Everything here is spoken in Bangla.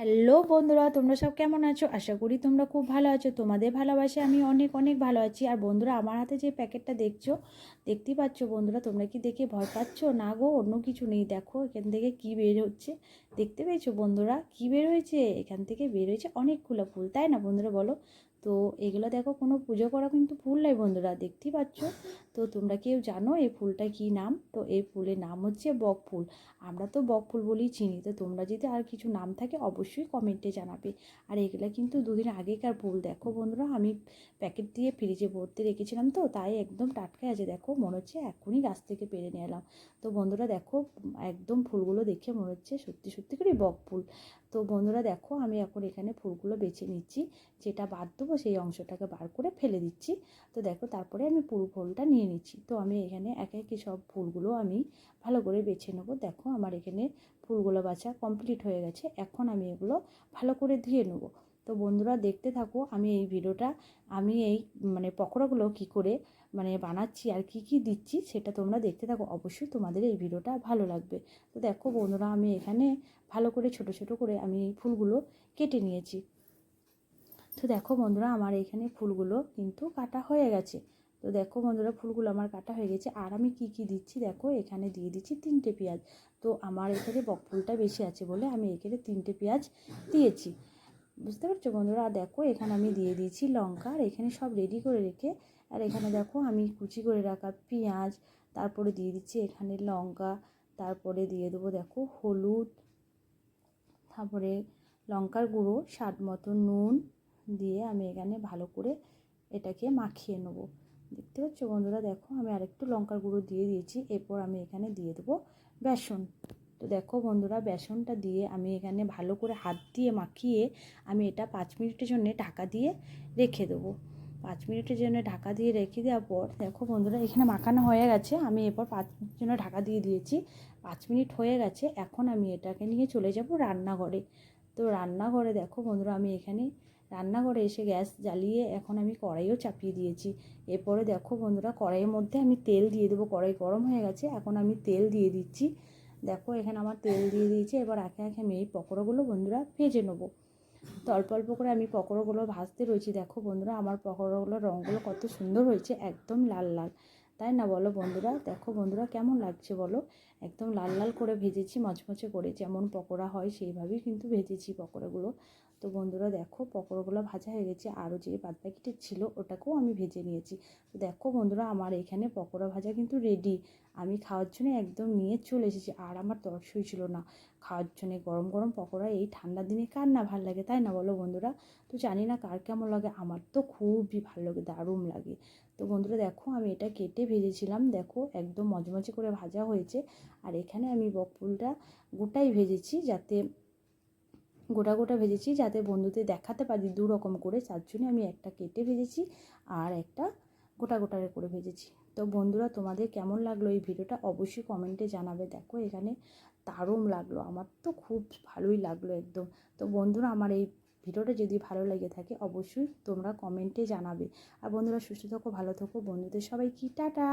হ্যালো বন্ধুরা, তোমরা সব কেমন আছো? আশা করি তোমরা খুব ভালো আছো। তোমাদের ভালোবাসে আমি অনেক অনেক ভালো আছি। আর বন্ধুরা, আমার হাতে যে প্যাকেটটা দেখছ, দেখতেই পাচ্ছ বন্ধুরা, তোমরা কি দেখে ভয় পাচ্ছ? না গো, অন্য কিছু নেই। দেখো, এখান থেকে কি বের হচ্ছে? দেখতে পেয়েছ বন্ধুরা? কি বের হয়েছে? এখান থেকে বের হয়েছে অনেকগুলো ফুল, তাই না বন্ধুরা বলো? তো এগুলো দেখো কোনো পুজো করা কিন্তু ফুল নাই বন্ধুরা, দেখতেই পাচ্ছ? তো তোমরা কেউ জানো এই ফুলটা কি নাম? তো এই ফুলের নাম হচ্ছে বক ফুল। আমরা তো বক ফুল বলেই চিনি, তো তোমরা যদি আর কিছু নাম থাকে অবশ্যই কমেন্টে জানাবে। আর এগুলো কিন্তু দুদিন আগেকার ফুল, দেখো বন্ধুরা, আমি প্যাকেট দিয়ে ফ্রিজে ভর্তি রেখেছিলাম তো, তাই একদম টাটকা আছে। দেখো, মনে হচ্ছে এখনই গাছ থেকে পেরে নিয়ে এলাম। তো বন্ধুরা, দেখো, একদম ফুলগুলো দেখে মনে হচ্ছে সত্যি সত্যি করে বক ফুল। তো বন্ধুরা, দেখো, আমি এখন এখানে ফুলগুলো বেছে নিচ্ছি, যেটা বাদ সেই অংশটাকে বার করে ফেলে দিচ্ছি। তো দেখো, তারপরে আমি পুরো ফুলটা নিয়ে নিচ্ছি। তো আমি এখানে একে একে সব ফুলগুলো আমি ভালো করে বেছে নেব। দেখো, আমার এখানে ফুলগুলো বাছা কমপ্লিট হয়ে গেছে। এখন আমি এগুলো ভালো করে ধুয়ে নেব। তো বন্ধুরা, দেখতে থাকো, আমি এই ভিডিওটা, আমি এই মানে পকোড়াগুলো কি করে মানে বানাচ্ছি আর কি কি দিচ্ছি, সেটা তোমরা দেখতে থাকো। অবশ্যই তোমাদের এই ভিডিওটা ভালো লাগবে। তো দেখো বন্ধুরা, আমি এখানে ভালো করে ছোট ছোট করে আমি এই ফুলগুলো কেটে নিয়েছি। তো দেখো বন্ধুরা, আমার এখানে ফুলগুলো কিন্তু কাটা হয়ে গেছে। তো দেখো বন্ধুরা, ফুলগুলো আমার কাটা হয়ে গেছে। আর আমি কি কি দিচ্ছি দেখো, এখানে দিয়ে দিচ্ছি তিনটে পেঁয়াজ। তো আমার এখানে বক ফুলটা বেশি আছে বলে আমি এখানে তিনটে পেঁয়াজ দিয়েছি। বুঝতে পারছ বন্ধুরা? দেখো, এখানে আমি দিয়ে দিয়েছি লঙ্কা, আর এখানে সব রেডি করে রেখে, আর এখানে দেখো আমি কুচি করে রাখা পেঁয়াজ, তারপরে দিয়ে দিচ্ছি এখানে লঙ্কা, তারপরে দিয়ে দেবো দেখো হলুদ, তারপরে লঙ্কার গুঁড়ো, স্বাদ মতো নুন দিয়ে আমি এখানে ভালো করে এটাকে মাখিয়ে নেব। দেখতে পাচ্ছ বন্ধুরা? দেখো, আমি আরেকটু লঙ্কার গুঁড়ো দিয়ে দিয়েছি। এরপর আমি এখানে দিয়ে দেবো বেসন। তো দেখো বন্ধুরা, বেসনটা দিয়ে আমি এখানে ভালো করে হাত দিয়ে মাখিয়ে আমি এটা পাঁচ মিনিটের জন্য ঢাকা দিয়ে রেখে দেবো। পাঁচ মিনিটের জন্য ঢাকা দিয়ে রেখে দেওয়ার পর, দেখো বন্ধুরা, এখানে মাখানো হয়ে গেছে। আমি এরপর পাঁচ মিনিটের জন্য ঢাকা দিয়ে দিয়েছি। পাঁচ মিনিট হয়ে গেছে। এখন আমি এটাকে নিয়ে চলে যাব রান্নাঘরে। তো রান্নাঘরে দেখো বন্ধুরা, আমি এখানে রান্নাঘরে এসে গ্যাস জ্বালিয়ে এখন আমি কড়াইও চাপিয়ে দিয়েছি। এরপরে দেখো বন্ধুরা, কড়াইয়ের মধ্যে আমি তেল দিয়ে দেবো। কড়াই গরম হয়ে গেছে, এখন আমি তেল দিয়ে দিচ্ছি। দেখো এখানে আমার তেল দিয়ে দিয়েছি, এবার একে একে আমি এই পকোড়াগুলো বন্ধুরা ভেজে নেব। তো অল্প অল্প করে আমি পকোড়াগুলো ভাজতে রয়েছি। দেখো বন্ধুরা, আমার পকোড়াগুলোর রঙগুলো কত সুন্দর হয়েছে, একদম লাল লাল। তাই না বলো বন্ধুরা? দেখো বন্ধুরা কেমন লাগছে বলো? একদম লাল লাল করে ভেজেছি, মচমচে করে। যেমন পকোড়া হয় সেইভাবেই কিন্তু ভেজেছি পকোড়াগুলো। তো বন্ধুরা দেখো পকোড়াগুলো ভাজা হয়ে গেছে, আরও যে বাদ বাদবাকিটা ছিল ওটাকেও আমি ভেজে নিয়েছি। তো দেখো বন্ধুরা আমার এখানে পকোড়া ভাজা কিন্তু রেডি আমি খাওয়ার জন্য একদম নিয়ে চলে এসেছি, আর আমার তর্স ছিল না। খাওয়ার জন্য গরম গরম পকোড়া, এই ঠান্ডার দিনে কার না ভালো লাগে, তাই না বলো বন্ধুরা? তো জানি না কার কেমন লাগে, আমার তো খুবই ভালো লাগে, দারুণ লাগে। তো বন্ধুরা দেখো, আমি এটা কেটে ভেজেছিলাম, দেখো একদম মজমজে করে ভাজা হয়েছে। আর এখানে আমি বকফুলটা গোটাই ভেজেছি যাতে, গোটা গোটা ভেজেছি যাতে বন্ধুদের দেখাতে পারি দু রকম করে। তার জন্য আমি একটা কেটে ভেজেছি আর একটা গোটা গোটা করে ভেজেছি। তো বন্ধুরা, তোমাদের কেমন লাগল এই ভিডিওটা? অবশ্যই কমেন্টে জানাবে। দেখো, এখানে দারুণ লাগল। আমার তো খুব ভালোই লাগল একদম। তো বন্ধুরা, আমার এই ভিডিওটা যদি ভালো লেগে থাকে, অবশ্যই তোমরা কমেন্টে জানাবে। আর বন্ধুরা, সুস্থ থাকো, ভালো থাকো। বন্ধুদের সবাই কি টাটা!